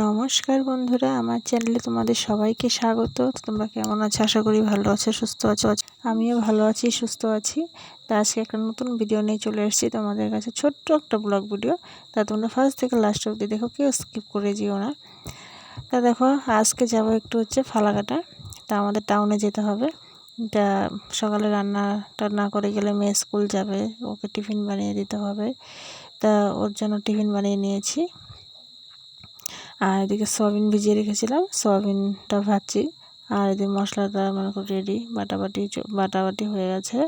নমস্কার বন্ধুরা, আমার চ্যানেলে তোমাদের সবাইকে স্বাগত। তোমরা কেমন আছো? আশা করি ভালো আছো, সুস্থ আছো? আমিও ভালো আছি, সুস্থ আছি। তা আজকে একটা নতুন ভিডিও নিয়ে চলে এসেছি তোমাদের কাছে। ছোট্ট একটা ব্লগ ভিডিও তা তোমরা ফার্স্ট থেকে লাস্ট অবধি দেখো, কেউ স্কিপ করে যেও না। তা দেখো, আজকে যাব একটু হচ্ছে ফালাকাটা। তা আমাদের টাউনে যেতে হবে। এটা সকালে রান্নাটা না করে গেলে মেয়ে স্কুল যাবে, ওকে টিফিন বানিয়ে দিতে হবে। তা ওর জন্য টিফিন বানিয়ে নিয়েছি। আর এদিকে সয়াবিন ভিজিয়ে রেখেছিলাম, সয়াবিনটা ভাজছি। আর এদিকে মশলাটা মনে করি রেডি বাটাবাটি বাটাবাটি হয়ে গেছে।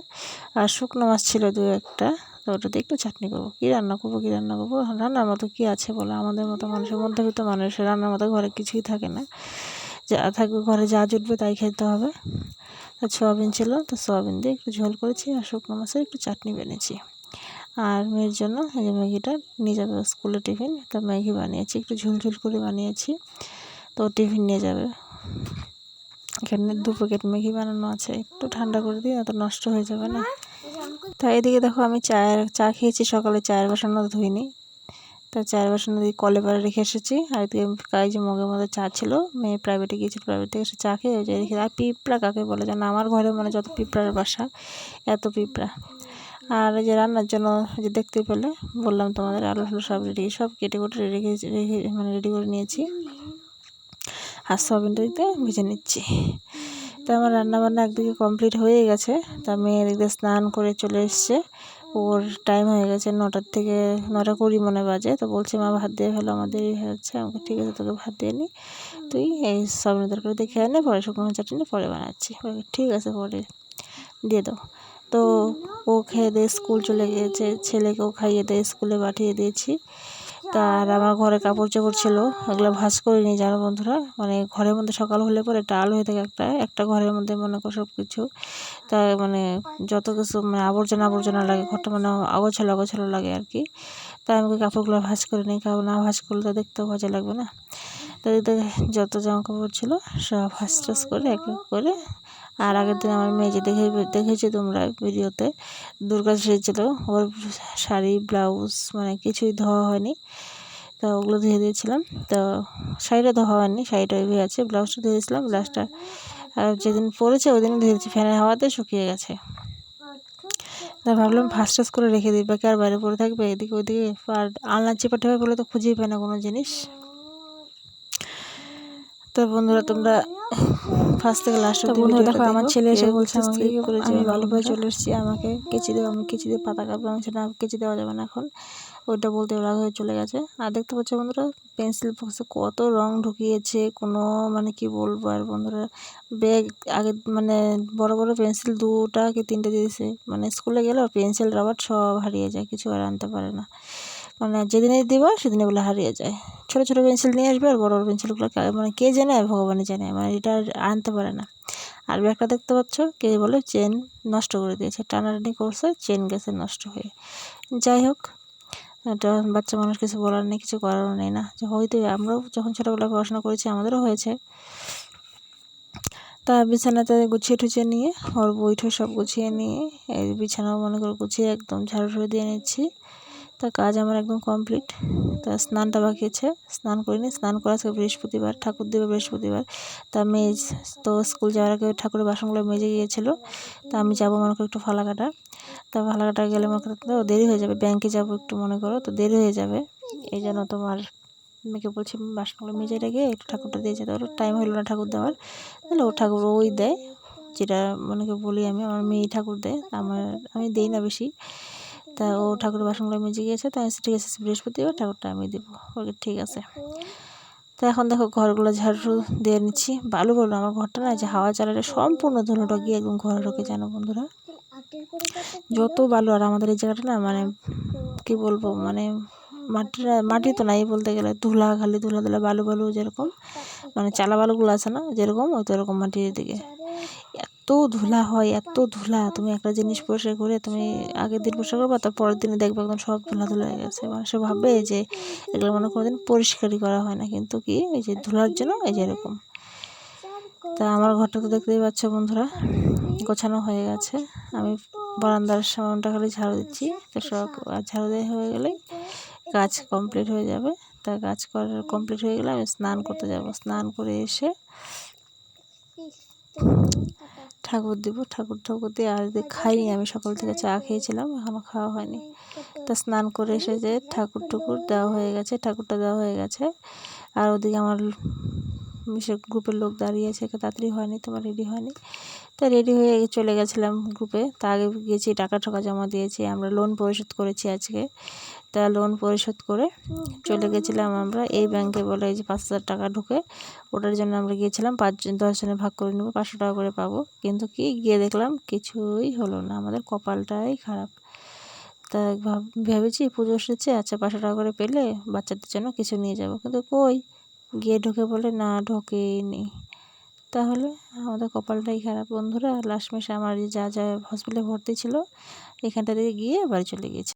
আর শুকনো মাছ ছিল দু একটা, তো ওটাতে একটু চাটনি করব। কী রান্না করব, কী রান্না করব? রান্নার মতো কী আছে বলো? আমাদের মতো মানুষের মধ্যবিত্ত মানুষের রান্নার মতো ঘরে কিছুই থাকে না। যা থাকবে ঘরে যা জুটবে তাই খেতে হবে। তো সোয়াবিন ছিল, তো সোয়াবিন দিয়ে একটু ঝোল করেছি আর শুকনো মাছের একটু চাটনি বেনেছি আর মেয়ের জন্য এই যে ম্যাগিটা নিয়ে যাবে স্কুলে টিফিন। তো ম্যাগি বানিয়েছি, একটু ঝুলঝুল করে বানিয়েছি। তো টিফিন নিয়ে যাবে। এখানে দু প্যাকেট ম্যাগি বানানো আছে। একটু ঠান্ডা করে দিই, না তো নষ্ট হয়ে যাবে না। তা এদিকে দেখো আমি চায়ের, চা খেয়েছি। সকালে চায়ের বাসনও ধুইনি। তা চায়ের বাসন দিয়ে কলে পারে রেখে এসেছি। আর এদিকে কাজ যে মগের মধ্যে চা ছিল, মেয়ে প্রাইভেটে গিয়েছিল প্রাইভেট থেকে এসে চা খেয়ে ওই রেখে আর পিঁপড়া কাকে বলে? যেন আমার ঘরে মানে যত পিঁপড়ার বাসা, এত পিঁপড়া। আর যে রান্নার জন্য যে দেখতে পেলে বললাম তোমাদের আলু ফালু সব রেডি সব কেটে কুটে রেডি রেখে মানে রেডি করে নিয়েছি। আর সয়াবিনটা দিতে ভেজে নিচ্ছি। তো আমার রান্নাবান্না একদিকে কমপ্লিট হয়ে গেছে। তা মেয়ে এদিকে স্নান করে চলে এসছে। ওর টাইম হয়ে গেছে নটার থেকে নটা কুড়ি মনে বাজে। তো বলছে, মা, ভাত দিয়ে ফেলো আমার দেরি হয়ে যাচ্ছে আমাকে ঠিক আছে, তোকে ভাত দিয়ে নি। তুই এই সবিনের তরকারি দেখে আনে, পরে শুকনো চাটনি, পরে বানাচ্ছি। ঠিক আছে, পরে দিয়ে দাও। তো ও খেয়ে দিয়ে স্কুল চলে গিয়েছে ছেলেকেও খাইয়ে দিয়ে স্কুলে পাঠিয়ে দিয়েছি। তার আমার ঘরে কাপড় চাপড় ছিল ওগুলো ভাজ করিনি জানো বন্ধুরা। মানে ঘরের মধ্যে সকাল হলে পরে একটা আলো হয়ে থাকে একটা একটা ঘরের মধ্যে মনে করো সব কিছু তা মানে যত কিছু মানে আবর্জনা আবর্জনা লাগে, ঘরটা মানে অগোছালো অগোছালো লাগে আর কি। তাই আমাকে কাপড়গুলো ভাজ করে নিই, কাপড় না ভাজ করলে তো দেখতেও মজা লাগবে না। তো যত জামা কাপড় ছিল সব ভাজ টাজ করে এক এক করে আর আগের দিন আমার মেয়ে যে দেখে, দেখেছি তোমরা ভিডিওতে? দুর্গা সেজেছিল, ওর শাড়ি, ব্লাউজ মানে কিছুই ধোয়া হয়নি। তো ওগুলো ধুয়ে দিয়েছিলাম। তো শাড়িটা ধোয়া হয়নি, শাড়িটা ওইভাবে আছে, ব্লাউজটা ধুয়ে দিয়েছিলাম, ব্লাউজটা, আর যেদিন পরেছে ওই দিন ধুয়ে দিয়েছি, ফ্যানের হাওয়াতে শুকিয়ে গেছে। তা ভাবলাম ফার্স্ট টাস করে রেখে দিই, বাকি আর বাইরে পড়ে থাকবে, এদিকে ওইদিকে আর আলনা চেপে বলে তো খুঁজেই পায় না কোনো জিনিস। তো বন্ধুরা তোমরা ফার্স্ট থেকে লাস্ট অব্দি বন্ধুরা দেখো আমার ছেলে এসে বলছে আমাকে আমি ভালোভাবে চলে এসেছি আমাকে কেচি দেবো আমি কেচি দিয়ে পাতা কাটবো আমি সেটা কেচি দেওয়া যাবে না এখন। ওইটা বলতে রাগ হয়ে চলে গেছে। আর দেখতে পাচ্ছ বন্ধুরা পেন্সিল বক্সে কত রং ঢুকিয়েছে কোনো মানে কি বলব আর বন্ধুরা ব্যাগ আগে মানে বড় বড় পেন্সিল দুটা কি তিনটে দিয়েছে। মানে স্কুলে গেলে পেন্সিল রাবার সব হারিয়ে যায় কিছু আর আনতে পারে না। মানে যেদিনে দিবা সেদিন এগুলো হারিয়ে যায়। ছোটো ছোটো পেন্সিল নিয়ে আসবে আর বড় বড় পেন্সিলগুলো মানে কে জানে ভগবানই জানে মানে এটা আনতে পারে না। আর ব্যাগটা দেখতে পাচ্ছ, কে বলে চেন নষ্ট করে দিয়েছে, টানাটানি করছে, চেন গেছে নষ্ট হয়ে। যাই হোক, এটা বাচ্চা মানুষ কিছু বলার নেই, কিছু করারও নেই না। যে হয়তো আমরাও যখন ছোটোবেলায় পড়াশোনা করেছি, আমাদেরও হয়েছে। তা বিছানাতে গুছিয়ে টুছিয়ে নিয়ে, ওর বই সব গুছিয়ে নিয়ে, এই বিছানাও মনে করে গুছিয়ে একদম ঝাড়ু দিয়ে নিচ্ছি। তা কাজ আমার একদম কমপ্লিট তা স্নানটা বাকি আছে, স্নান করিনি। স্নান করা আজকে বৃহস্পতিবার, ঠাকুর দেবে বৃহস্পতিবার। তা মেজ, তো স্কুল যাওয়ার আগে ঠাকুরের বাসনগুলো মেজে গিয়েছিল। তা আমি যাব মনে করি একটু ফালাকাটা। তা ফালাকাটা গেলে মনে করতে দেরি হয়ে যাবে, ব্যাংকে যাব একটু মনে করো, তো দেরি হয়ে যাবে। এই জন্য তোমার মেয়েকে বলছি, বাসনগুলো মেজে রেখে একটু ঠাকুরটা দিয়ে যেতে পারো টাইম হলো না ঠাকুর দেওয়ার। তাহলে ও ঠাকুর ওই দেয়, যেটা মনে বলি আমি, আমার মেয়ে ঠাকুর দেয়। আমার, আমি দিই না বেশি। তা ও ঠাকুরের বাসনগুলো মেজে গিয়েছে তাই ঠিক আছে বৃহস্পতিবার, ঠাকুরটা আমি দেবো। ওকে, ঠিক আছে। তো এখন দেখো ঘরগুলো ঝাড়ু দিয়ে নিচ্ছি। ভালো বলো আমার ঘরটা না যে হাওয়া চালালে সম্পূর্ণ ধুলোটা গিয়ে একদম ঘরে ঢোকে জানো বন্ধুরা। যত ভালো আর আমাদের এই জায়গাটা না মানে কি বলব মানে মাটিটা, মাটি তো নাই বলতে গেলে, ধুলা, খালি ধুলা ধুলা বালু বালু যেরকম মানে চালা বালুগুলো আছে না, যেরকম, ওই তো এরকম মাটির দিকে। ধুলা হয়, এত ধুলা। তুমি একটা জিনিস পরিষ্কার করে তুমি আগের দিন পরিষ্কার করব, তার পরের দিনে দেখবে একদম সব ধুলা ধুলা হয়ে গেছে। মানুষে ভাববে যে এগুলো মনে কোনোদিন পরিষ্কারই করা হয় না। কিন্তু কি, এই যে ধুলার জন্য এই যে এরকম। তা আমার ঘরটা তো দেখতেই পাচ্ছ বন্ধুরা, গোছানো হয়ে গেছে। আমি বারান্দার সামানটা খালি ঝাড়ু দিচ্ছি। তো সব ঝাড়ু দেওয়া হয়ে গেলেই কাজ কমপ্লিট হয়ে যাবে। তা কাজ করার কমপ্লিট হয়ে গেলে আমি স্নান করতে যাব। স্নান করে এসে ঠাকুর দিব, ঠাকুর ঠাকুর দিয়ে আর খাইনি। আমি সকাল থেকে চা খেয়েছিলাম এখনও খাওয়া হয়নি। তা স্নান করে এসে যে ঠাকুর টুকুর দেওয়া হয়ে গেছে, ঠাকুরটা দেওয়া হয়ে গেছে। আর ওদিকে আমার সে গ্রুপের লোক দাঁড়িয়ে আছে তাড়াতাড়ি হয়নি তোমার রেডি হয়নি। তা রেডি হয়ে চলে গেছিলাম গ্রুপে তা আগে গিয়েছি, টাকা টাকা জমা দিয়েছি, আমরা লোন পরিশোধ করেছি আজকে। তা লোন পরিশোধ করে চলে গেছিলাম আমরা। এই ব্যাংকে বলে এই যে পাঁচ হাজার টাকা ঢুকে ওটার জন্য আমরা গিয়েছিলাম পাঁচজন দশজনে ভাগ করে নেব, পাঁচশো টাকা করে পাবো। কিন্তু কি গিয়ে দেখলাম কিছুই হলো না, আমাদের কপালটাই খারাপ। তা ভেবেছি পুজো এসেছে আচ্ছা পাঁচশো টাকা করে পেলে বাচ্চাদের জন্য কিছু নিয়ে যাব। কিন্তু কই? গিয়ে ঢুকে বলে, না ঢোকেনি তাহলে আমাদের কপালটাই খারাপ বন্ধুরা। লাস্ট মাসে আমার যা যা হসপিটালে ভর্তি ছিল, এখানটা থেকে গিয়ে বাড়ি চলে গিয়েছে।